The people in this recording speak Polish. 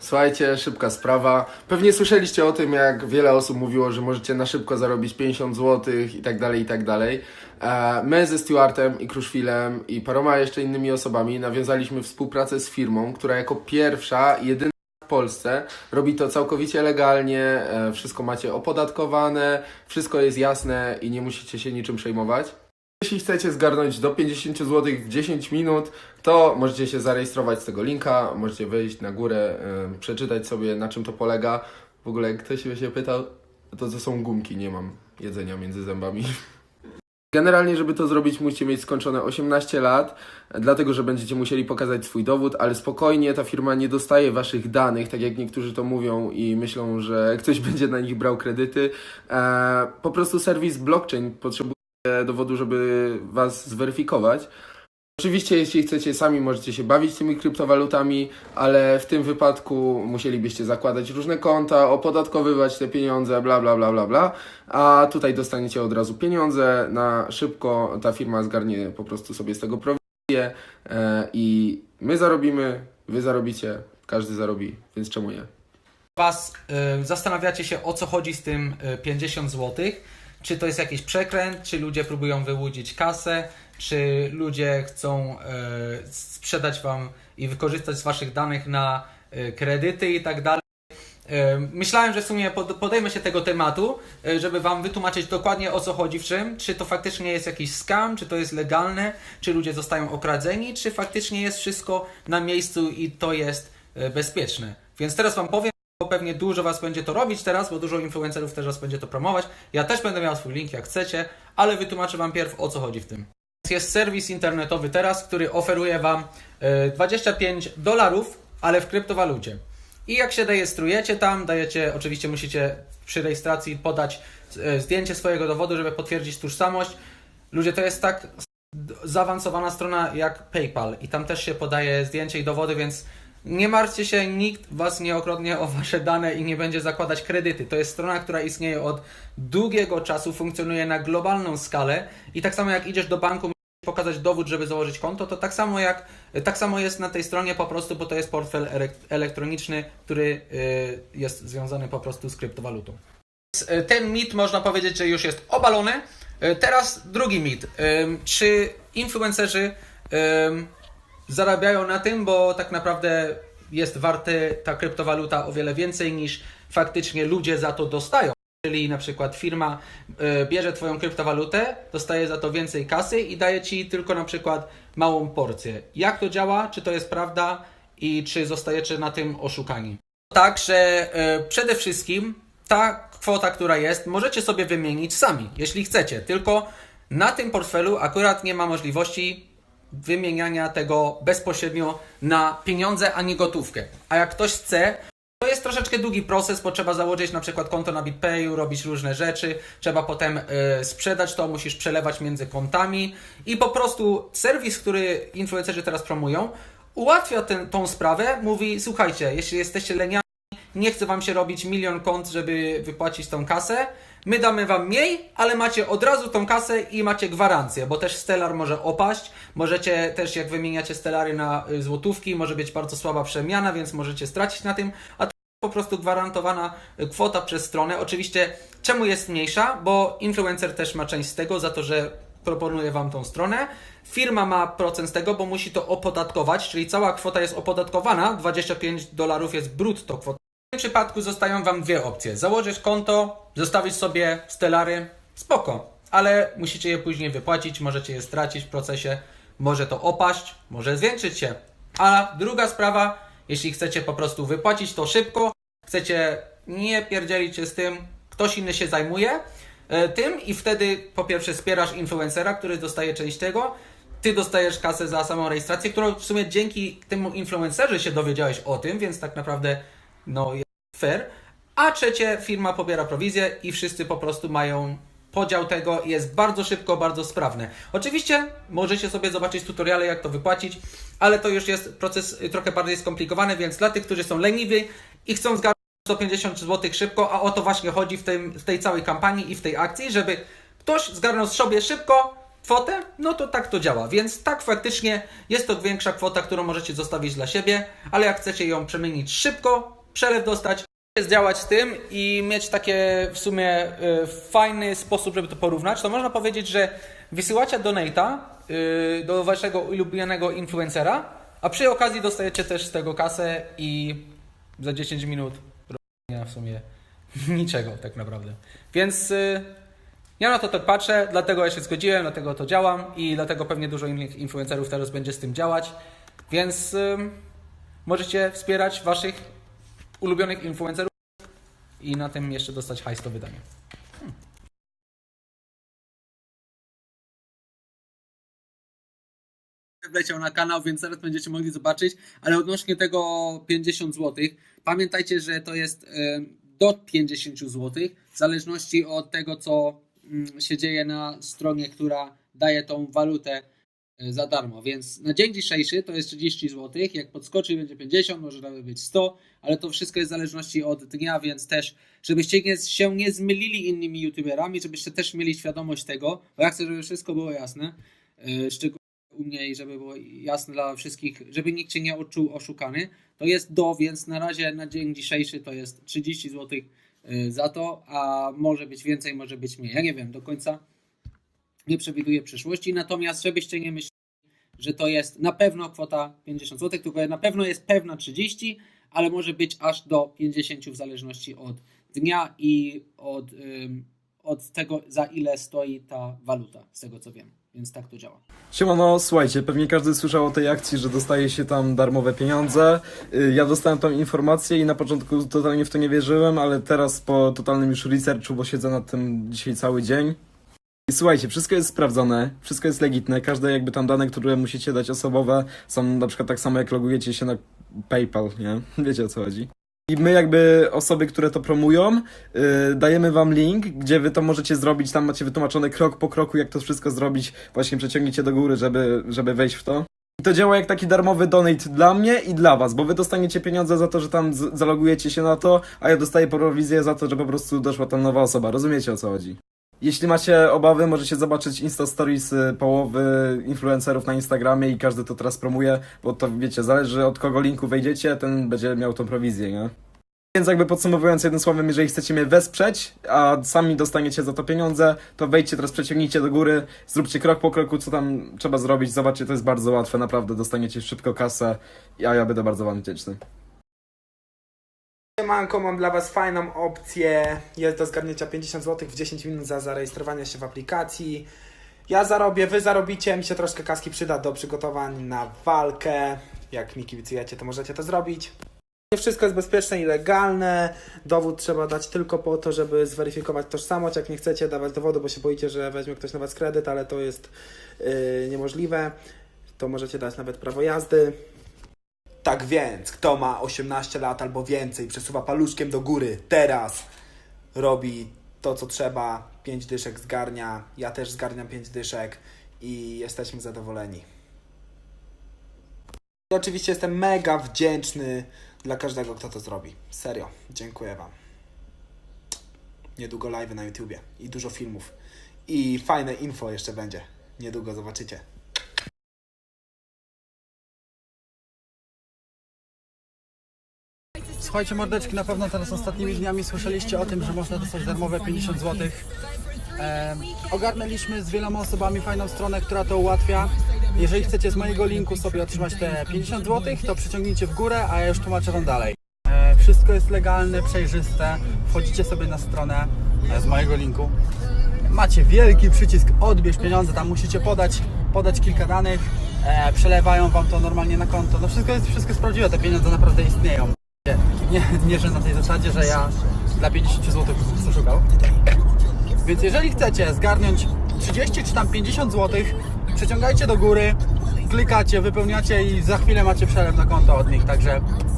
Słuchajcie, szybka sprawa. Pewnie słyszeliście o tym, jak wiele osób mówiło, że możecie na szybko zarobić 50 zł i tak dalej, i tak dalej. E, My ze Stewartem i Kruszwilem i paroma jeszcze innymi osobami nawiązaliśmy współpracę z firmą, która jako pierwsza, jedyna w Polsce robi to całkowicie legalnie, e, wszystko macie opodatkowane, wszystko jest jasne i nie musicie się niczym przejmować. Jeśli chcecie zgarnąć do 50 zł w 10 minut, to możecie się zarejestrować z tego linka, możecie wejść na górę, przeczytać sobie na czym to polega. W ogóle jak ktoś mnie się pytał, to to są gumki, nie mam jedzenia między zębami. Generalnie, żeby to zrobić, musicie mieć skończone 18 lat, dlatego że będziecie musieli pokazać swój dowód, ale spokojnie, ta firma nie dostaje waszych danych, tak jak niektórzy to mówią i myślą, że ktoś będzie na nich brał kredyty. E, po prostu serwis blockchain potrzebuje dowodu, żeby was zweryfikować. Oczywiście, jeśli chcecie sami, możecie się bawić tymi kryptowalutami, ale w tym wypadku musielibyście zakładać różne konta, opodatkowywać te pieniądze, bla, bla, bla, bla, bla. A tutaj dostaniecie od razu pieniądze na szybko. Ta firma zgarnie po prostu sobie z tego prowizję e, i my zarobimy, wy zarobicie, każdy zarobi, więc czemu nie? Was y, zastanawiacie się o co chodzi z tym y, 50 zł. Czy to jest jakiś przekręt, czy ludzie próbują wyłudzić kasę, czy ludzie chcą y, sprzedać Wam i wykorzystać z Waszych danych na y, kredyty i tak dalej. Y, Myślałem, że w sumie pod- podejmę się tego tematu, żeby Wam wytłumaczyć dokładnie o co chodzi w czym. Czy to faktycznie jest jakiś scam, czy to jest legalne, czy ludzie zostają okradzeni, czy faktycznie jest wszystko na miejscu i to jest bezpieczne. Więc teraz Wam powiem pewnie dużo Was będzie to robić teraz, bo dużo influencerów też Was będzie to promować. Ja też będę miał swój link jak chcecie, ale wytłumaczę Wam pierw o co chodzi w tym. Jest serwis internetowy teraz, który oferuje Wam e, 25 dolarów, ale w kryptowalucie. I jak się rejestrujecie tam, dajecie, oczywiście musicie przy rejestracji podać e, zdjęcie swojego dowodu, żeby potwierdzić tożsamość. Ludzie, to jest tak zaawansowana strona jak PayPal i tam też się podaje zdjęcie i dowody, więc nie martwcie się, nikt Was nie okradnie o Wasze dane i nie będzie zakładać kredyty. To jest strona, która istnieje od długiego czasu, funkcjonuje na globalną skalę i tak samo jak idziesz do banku, pokazać dowód, żeby założyć konto, to tak samo jak tak samo jest na tej stronie po prostu, bo to jest portfel elek- elektroniczny, który y, jest związany po prostu z kryptowalutą. Y, Ten mit można powiedzieć, że już jest obalony. Y, Teraz drugi mit. Czy influencerzy zarabiają na tym, bo tak naprawdę jest warte ta kryptowaluta o wiele więcej niż faktycznie ludzie za to dostają. Czyli na przykład firma y, bierze Twoją kryptowalutę, dostaje za to więcej kasy i daje Ci tylko na przykład małą porcję. Jak to działa? Czy to jest prawda? I czy zostajecie na tym oszukani? Tak, że y, przede wszystkim ta kwota, która jest, możecie sobie wymienić sami, jeśli chcecie. Tylko na tym portfelu akurat nie ma możliwości wymieniania tego bezpośrednio na pieniądze, a nie gotówkę. A jak ktoś chce, to jest troszeczkę długi proces, bo trzeba założyć na przykład konto na BitPayu, robić różne rzeczy, trzeba potem y, sprzedać to, musisz przelewać między kontami i po prostu serwis, który influencerzy teraz promują, ułatwia tą sprawę, mówi słuchajcie, jeśli jesteście leniami, nie chce wam się robić milion kont, żeby wypłacić tą kasę. My damy wam mniej, ale macie od razu tą kasę i macie gwarancję, bo też Stellar może opaść. Możecie też, jak wymieniacie Stellary na y, złotówki, może być bardzo słaba przemiana, więc możecie stracić na tym. A to po prostu gwarantowana y, kwota przez stronę. Oczywiście, czemu jest mniejsza? Bo influencer też ma część z tego za to, że proponuje Wam tą stronę. Firma ma procent z tego, bo musi to opodatkować, czyli cała kwota jest opodatkowana. 25 dolarów jest brutto kwota. W tym przypadku zostają Wam dwie opcje. Założyć konto, zostawić sobie stelary, spoko, ale musicie je później wypłacić, możecie je stracić w procesie, może to opaść, może zwiększyć się. A druga sprawa, jeśli chcecie po prostu wypłacić to szybko, chcecie nie pierdzielić się z tym, ktoś inny się zajmuje e, tym i wtedy po pierwsze wspierasz influencera, który dostaje część tego, ty dostajesz kasę za samą rejestrację, którą w sumie dzięki temu influencerze się dowiedziałeś o tym, więc tak naprawdę no fair. A trzecie, firma pobiera prowizję i wszyscy po prostu mają podział tego jest bardzo szybko, bardzo sprawne. Oczywiście możecie sobie zobaczyć tutoriale, jak to wypłacić, ale to już jest proces y, trochę bardziej skomplikowany, więc dla tych, którzy są leniwi i chcą zgarnąć 150 zł szybko, a o to właśnie chodzi w, tym, w tej całej kampanii i w tej akcji, żeby ktoś zgarnął sobie szybko kwotę, no to tak to działa. Więc tak faktycznie jest to większa kwota, którą możecie zostawić dla siebie, ale jak chcecie ją przemienić szybko, przelew dostać, zdziałać z tym i mieć takie w sumie y, fajny sposób, żeby to porównać, to można powiedzieć, że wysyłacie donate'a y, do waszego ulubionego influencera, a przy okazji dostajecie też z tego kasę i za 10 minut robienia w sumie niczego tak naprawdę. Więc y, ja na to tak patrzę, dlatego ja się zgodziłem, dlatego to działam i dlatego pewnie dużo innych influencerów teraz będzie z tym działać. Więc możecie wspierać waszych ulubionych influencerów i na tym jeszcze dostać hajs do wydania. Hmm. wleciał na kanał, więc zaraz będziecie mogli zobaczyć, ale odnośnie tego 50 zł, pamiętajcie, że to jest e, do 50 zł, w zależności od tego, co mm, się dzieje na stronie, która daje tą walutę za darmo, więc na dzień dzisiejszy to jest 30 zł, jak podskoczy będzie 50, może nawet być 100, ale to wszystko jest w zależności od dnia, więc też, żebyście nie, się nie zmylili innymi youtuberami, żebyście też mieli świadomość tego, bo ja chcę, żeby wszystko było jasne, e, szczególnie u mnie i żeby było jasne dla wszystkich, żeby nikt się nie odczuł oszukany, to jest do, więc na razie na dzień dzisiejszy to jest 30 zł za to, a może być więcej, może być mniej. Ja nie wiem do końca, nie przewiduję przyszłości, natomiast żebyście nie myśleli, że to jest na pewno kwota 50 zł, tylko na pewno jest pewna 30, ale może być aż do 50 w zależności od dnia i od, ym, od tego, za ile stoi ta waluta, z tego co wiem. Więc tak to działa. Siemano, słuchajcie, pewnie każdy słyszał o tej akcji, że dostaje się tam darmowe pieniądze. Y, Ja dostałem tą informację i na początku totalnie w to nie wierzyłem, ale teraz po totalnym już researchu, bo siedzę nad tym dzisiaj cały dzień. Słuchajcie, wszystko jest sprawdzone, wszystko jest legitne, każde jakby tam dane, które musicie dać osobowe są na przykład tak samo jak logujecie się na PayPal, nie? Wiecie o co chodzi. I my jakby osoby, które to promują, yy, dajemy wam link, gdzie wy to możecie zrobić, tam macie wytłumaczone krok po kroku, jak to wszystko zrobić, właśnie przeciągnijcie do góry, żeby, żeby wejść w to. I to działa jak taki darmowy donate dla mnie i dla was, bo wy dostaniecie pieniądze za to, że tam zalogujecie się na to, a ja dostaję prowizję za to, że po prostu doszła tam nowa osoba. Rozumiecie o co chodzi? Jeśli macie obawy, możecie zobaczyć Insta Stories y, połowy influencerów na Instagramie i każdy to teraz promuje, bo to wiecie, zależy od kogo linku wejdziecie, ten będzie miał tą prowizję, nie? Więc jakby podsumowując jednym słowem, jeżeli chcecie mnie wesprzeć, a sami dostaniecie za to pieniądze, to wejdźcie teraz, przeciągnijcie do góry, zróbcie krok po kroku, co tam trzeba zrobić, zobaczcie, to jest bardzo łatwe, naprawdę, dostaniecie szybko kasę, a ja będę bardzo wam wdzięczny. Siemanko, mam dla Was fajną opcję. Jest do zgarnięcia 50 zł w 10 minut za zarejestrowanie się w aplikacji. Ja zarobię, Wy zarobicie, mi się troszkę kaski przyda do przygotowań na walkę. Jak mi kibicujecie, to możecie to zrobić. Nie wszystko jest bezpieczne i legalne. Dowód trzeba dać tylko po to, żeby zweryfikować tożsamość. Jak nie chcecie dawać dowodu, bo się boicie, że weźmie ktoś na Was kredyt, ale to jest yy, niemożliwe, to możecie dać nawet prawo jazdy. Tak więc, kto ma 18 lat albo więcej, przesuwa paluszkiem do góry, teraz robi to, co trzeba, 5 dyszek zgarnia, ja też zgarniam 5 dyszek i jesteśmy zadowoleni. I oczywiście jestem mega wdzięczny dla każdego, kto to zrobi. Serio, dziękuję Wam. Niedługo live na YouTubie i dużo filmów. I fajne info jeszcze będzie. Niedługo zobaczycie. Słuchajcie mordeczki, na pewno teraz ostatnimi dniami słyszeliście o tym, że można dostać darmowe 50 zł. E, ogarnęliśmy z wieloma osobami fajną stronę, która to ułatwia. Jeżeli chcecie z mojego linku sobie otrzymać te 50 zł, to przyciągnijcie w górę, a ja już tłumaczę Wam dalej. E, wszystko jest legalne, przejrzyste. Wchodzicie sobie na stronę e, z mojego linku. Macie wielki przycisk odbierz pieniądze, tam musicie podać, podać kilka danych, e, przelewają Wam to normalnie na konto. No wszystko jest, wszystko jest prawdziwe, te pieniądze naprawdę istnieją. Nie, nie, że na tej zasadzie, że ja dla 50 zł szukał. Więc jeżeli chcecie zgarnąć 30 czy tam 50 zł, przeciągajcie do góry, klikacie, wypełniacie i za chwilę macie przelew na konto od nich, także